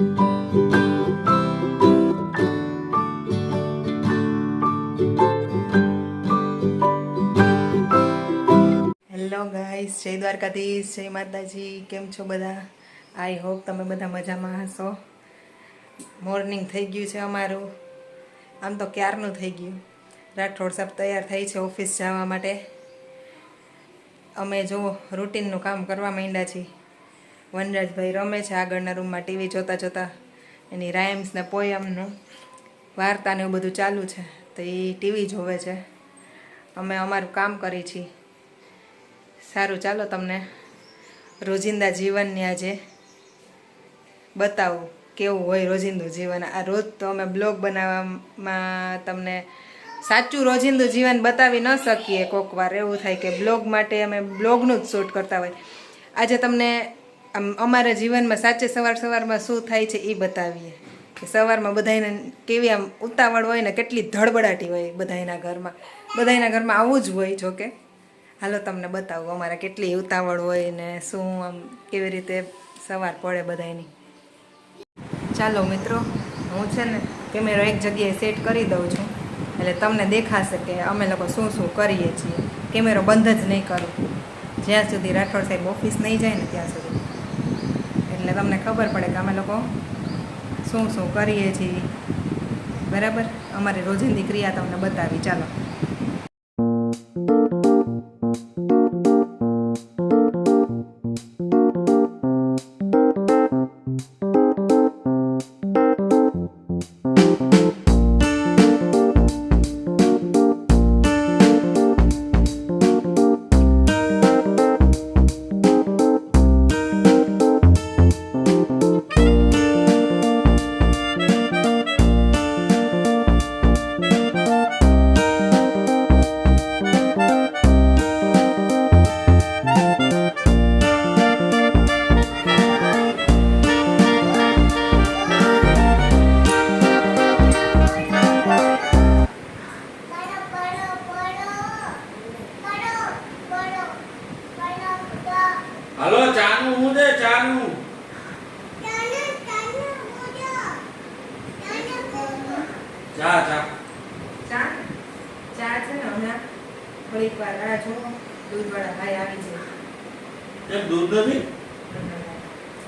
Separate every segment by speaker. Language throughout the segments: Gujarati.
Speaker 1: ગાઈસ જય દ્વારકાધીશ, જય માતાજી. કેમ છો બધા? આઈ હોપ તમે બધા મજામાં હશો. મોર્નિંગ થઈ ગયું છે અમારું. આમ તો ક્યારનું થઈ ગયું? રાઠોડ સાહેબ તૈયાર થઈ છે ઓફિસ જવા માટે. અમે જો રૂટીનનું કામ કરવા માંડ્યા છીએ. વનરાજભાઈ રમે છે આગળના રૂમમાં ટીવી જોતા જોતા. એની રાઇમ્સ ને પોયમનું વાર્તા ને એવું બધું ચાલુ છે. તો એ ટીવી જોવે છે. અમે અમારું કામ કરી છીએ. સારું, ચાલો તમને રોજિંદા જીવનની આજે બતાવું કેવું હોય રોજિંદું જીવન. આ રોજ તો અમે બ્લોગ બનાવવામાં તમને સાચું રોજિંદું જીવન બતાવી ન શકીએ. કોક વાર એવું થાય કે બ્લોગ માટે અમે બ્લોગનું જ શૂટ કરતા હોય. આજે તમને આમ અમારા જીવનમાં સાચે સવાર સવારમાં શું થાય છે એ બતાવીએ. કે સવારમાં બધાને કેવી આમ ઉતાવળ હોય ને કેટલી ધડબડાટી હોય બધાના ઘરમાં. બધાના ઘરમાં આવું જ હોય જોકે હાલો તમને બતાવું અમારે કેટલી ઉતાવળ હોય ને શું આમ કેવી રીતે સવાર પડે બધાની ચાલો મિત્રો, હું છે ને કેમેરો એક જગ્યાએ સેટ કરી દઉં છું. એટલે તમને દેખાશે કે અમે લોકો શું શું કરીએ છીએ. કેમેરો બંધ જ નહીં કરું. જ્યાં સુધી રાઠોડ સાહેબ ઓફિસ નહીં જાય ને ત્યાં સુધી. એટલે તમને ખબર પડે કે અમે લોકો શું શું કરીએ છીએ. બરાબર? અમારી રોજિંદી ક્રિયા તમને બતાવી. ચાલો. થોડીક આ જો દૂધવાળા ભાઈ આવી જાય.
Speaker 2: કેમ દૂધ નથી?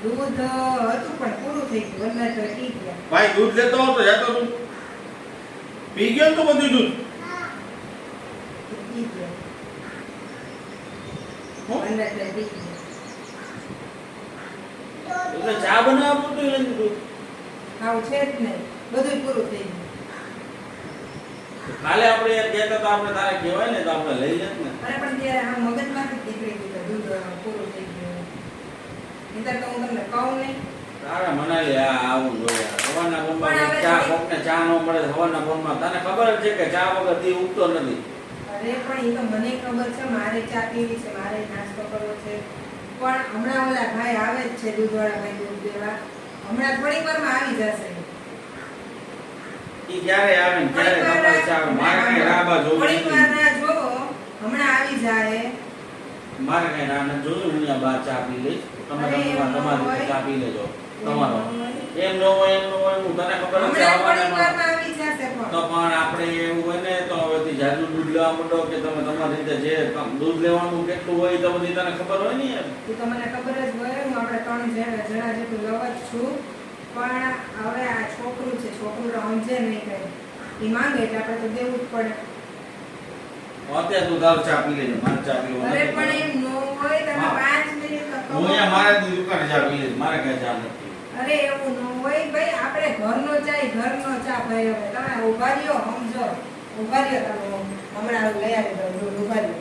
Speaker 1: દૂધ હતું પણ પૂરું થઈ ગયું. અંદર તો પી ગયા.
Speaker 2: ભાઈ દૂધ લેતો હતો જતો તું પી ગયો તો બધું દૂધ?
Speaker 1: ટી ગયો.
Speaker 2: હું?
Speaker 1: વરના તો ટી ગયો.
Speaker 2: ચા બનાવવા પૂરતું નથી દૂધ
Speaker 1: ખાવું છે જ નહીં. બધું પૂરું થઈ ગયું.
Speaker 2: કાલે આપણે કહેતા તો આપણે તારે કહેવાય ને તો આપણે લઈ લેત ને.
Speaker 1: અરે પણ ત્યારે આ મગજમાંથી નીકળી ગયું કે દૂધ પૂરું થઈ ગયું. નહીંતર તો હું તમને કહું નહીં.
Speaker 2: તારે મનાલી આ આવું જોઈએ. હવાના
Speaker 1: પણ
Speaker 2: ચા કોકને ચા ન મળે હવાના ફોનમાં તને ખબર જ છે કે ચા વગર દી ઉગતો નથી.
Speaker 1: અરે પણ એ તો મને ખબર છે મારે ચા પીવી છે મારે નાસ્તો કરવો છે. પણ હમણાં ઓલા ભાઈ આવે જ છે દૂધવાળા ભાઈ દૂધ દેવા. હમણાં થોડીક વારમાં આવી જશે.
Speaker 2: ઈ ક્યારે આવે ને ક્યારે ચા આવે. મારે કઈ રાબા જોવી નથી.
Speaker 1: જોવો હમણાં આવી જાય.
Speaker 2: મારે કઈ રાહ નથી જોવી હું બહાર ચા પી લઈશ. તમે તમારે
Speaker 1: ન
Speaker 2: તમારી ચા પી લેજો. તમારો. એમ નો હોય. એમ નો હોય હું તને ખબર છે તો
Speaker 1: પણ.
Speaker 2: પણ આપણે એવું હોય ને તો હવેથી જાજુ દૂધ લેવા માંડો કે તમે તમારી રીતે જે દૂધ લેવાનું કેટલું હોય તો બધી તને ખબર હોય ને યાર.
Speaker 1: તો તમને ખબર જ હોય હું આપણે ત્રણ જણા જણા જેટલું લવ જ છું. પણ હવે આ છોકરું છે છોકરું રમજે નહીં કરે એ માંગે એટલે આપણે તો દેવું જ પડે.
Speaker 2: અત્યારે તું તારો ચા લેજે મારે ચા પીવો
Speaker 1: અરે પણ એમ નો હોય તમે
Speaker 2: હા.
Speaker 1: મિનિટ તો
Speaker 2: હું અહીંયા મારા જ દુકાને ચા પી મારે કઈ ચા નથી.
Speaker 1: અરે એવું નો હોય ભાઈ આપણે ઘરનો ચા ઘરનો ચા ભાઈ હવે. તમે ઊભા રહ્યો સમજો. ઊભા રહ્યો તમે હમણાં. લઈ આવી દઉં ઊભા રહ્યો.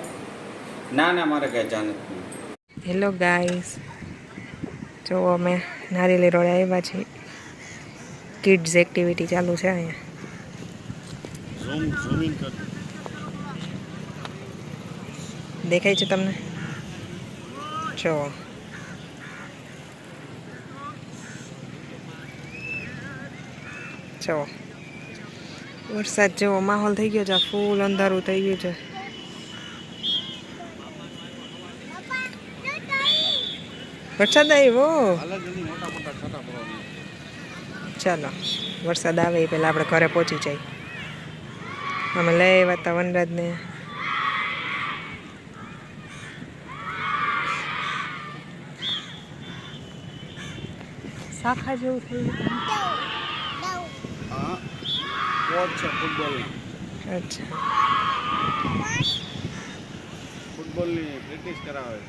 Speaker 2: ના ના મારે ચા નથી.
Speaker 1: હેલો ગાઈસ જો અમે નારેલી રોડ આવ્યા છીએ. કિડ્સ એક્ટિવિટી ચાલુ છે અહીંયા. દેખાય છે તમને? જો. જો. વરસાદ જેવો માહોલ થઈ ગયો છે. આ ફૂલ અંધારું થઈ ગયું છે. વરસાદ આવ્યો
Speaker 2: અલગ મોટા મોટા છોટા પડવા
Speaker 1: ચાલો વરસાદ આવે એ પહેલાં આપણે ઘરે પહોંચી જઈએ. અમે લઈ આવ્યા હતા વનરાજને. શાખા જેવું થયું
Speaker 2: હા કોચ છે ફૂટબોલના.
Speaker 1: અચ્છા.
Speaker 2: ફૂટબોલની પ્રેક્ટિસ કરાવે.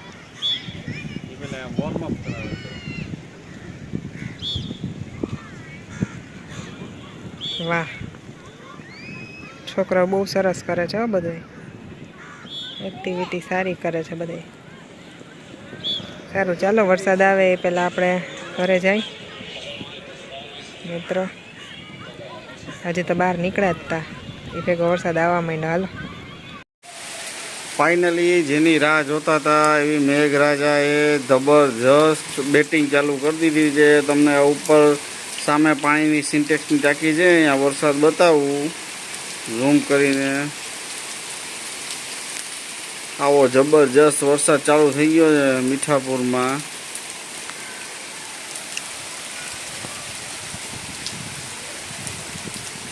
Speaker 2: એ પેલા વોર્મઅપ કરાવે. છે
Speaker 1: વાહ. છોકરાઓ બહુ સરસ કરે છે બધું એક્ટિવિટી સારી કરે છે બધે સારું, ચાલો વરસાદ આવે એ પહેલાં આપણે ઘરે જાય. મિત્રો, આજે તો બહાર નીકળ્યા જ હતા એ ભેગો વરસાદ આવવા માંડ્યો, હાલો.
Speaker 2: ફાઇનલી જેની રાહ જોતા હતા એવી મેઘરાજાએ જબરજસ્ત બેટિંગ ચાલુ કરી દીધી છે. તમને ઉપર સામે પાણીની સિન્ટેક્સની ટાંકી છે, અહીંયા વરસાદ બતાવું. ઝૂમ કરીને. આવો જબરજસ્ત વરસાદ ચાલુ થઈ ગયો છે મીઠાપુરમાં.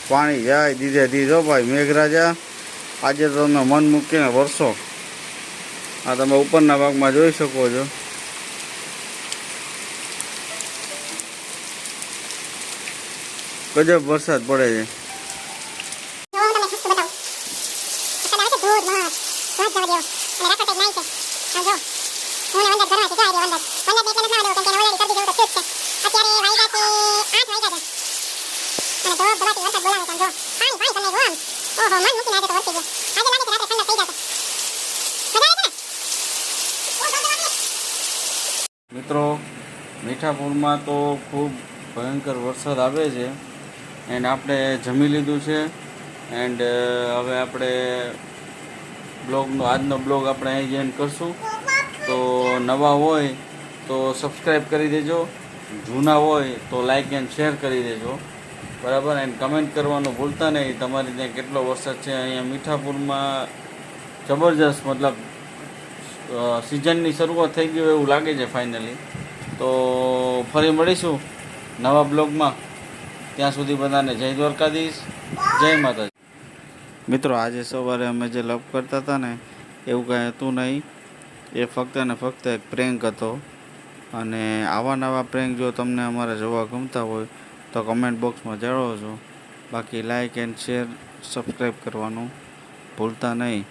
Speaker 2: પાણી જાય ધીરે ધીરે. ભાઈ, મેઘરાજા, આજે તમને તમે મન મૂકીને વરસો. આ તમે ઉપરના ભાગમાં જોઈ શકો છો. ગજબ વરસાદ પડે છે. મિત્રો મીઠાપુરમાં તો ખૂબ ભયંકર વરસાદ આવે છે. એન્ડ આપણે જમી લીધું છે. એન્ડ હવે આપણે બ્લોગનો, આજનો બ્લોગ આપણે અહીં જ end કરશું. તો નવા હોય તો સબસ્ક્રાઈબ કરી દેજો. જૂના હોય તો લાઇક એન્ડ શેર કરી દેજો. બરાબર? એન્ડ કમેન્ટ કરવાનું ભૂલતા નહીં. તમારી ત્યાં કેટલો વરસાદ છે? અહીંયા મીઠાપુરમાં જબરજસ્ત, મતલબ સિઝનની શરૂઆત થઈ ગઈ એવું લાગે છે ફાઇનલી તો ફરી મળીશું નવા બ્લોગમાં. ત્યાં સુધી બધાને જય દ્વારકાધીશ, જય માતાજી. મિત્રો, આજે સવારે અમે જે લપ કરતા હતા ને, એવું કાંઈ હતું નહીં. એ ફક્ત ને ફક્ત એક પ્રેન્ક હતો. અને આવા નવા પ્રેન્ક જો તમને અમારે જોવા ગમતા હોય, તો કમેન્ટ બોક્સમાં જણાવજો. બાકી લાઈક એન્ડ શેર સબસ્ક્રાઈબ કરવાનું ભૂલતા નહીં.